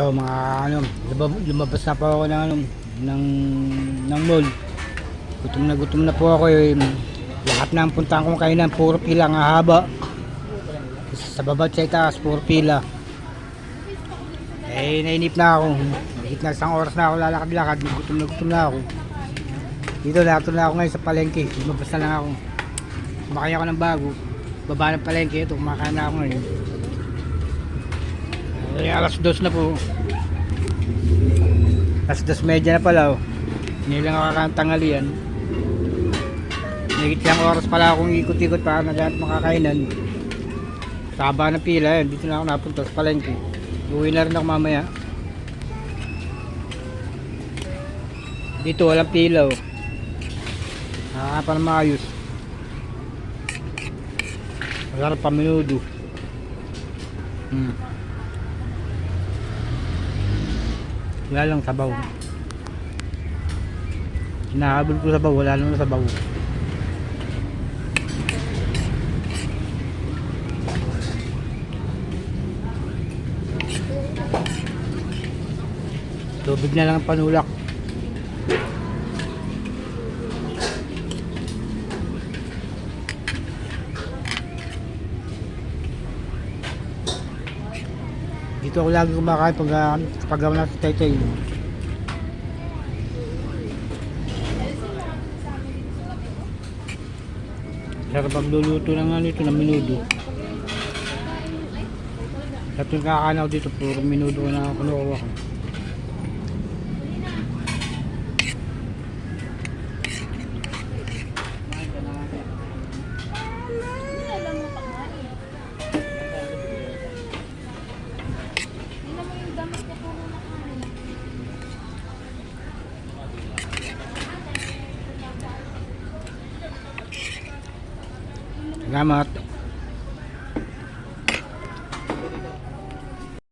Ito mga ano, lumab- lumabas na po ako ng ano, ng ng mall. Gutom na gutom na po ako eh. Lahat na ang puntahan kong kainan, puro pila ang haba. Sa baba sa itaas, puro pila. Eh, nainip na ako. Higit na isang oras na ako lalakad-lakad. Gutom na gutom na ako. Dito, nato na ako ngayon sa palengke. Lumabas na lang ako. Kumakaya ako ng bago. Baba ng palengke. Ito, kumakain na ako ngayon. Eh, alas dos na po. Alas dos medya na pala, oh. Hindi lang ako kakantangalian. Higit lang oras pala akong ikot-ikot para naghanap makakainan. Taba ng pila, yan. Dito na ako napunta sa palengke. Uwi na rin ako mamaya. Dito walang pila, oh. Nakakapa na maayos. Masarap pa menudo. Hmm. Wala lang sabaw. Hinahabol ko sabaw, wala lang sabaw. Tubig na lang ang panulak. Dito ako lagi kumakain pag uh, pag na sa Taytay. Sarap magluluto ng ano ito, ng minudo. Sa tuwing kakanaw dito, puro minudo na kinukuha ko. Salamat.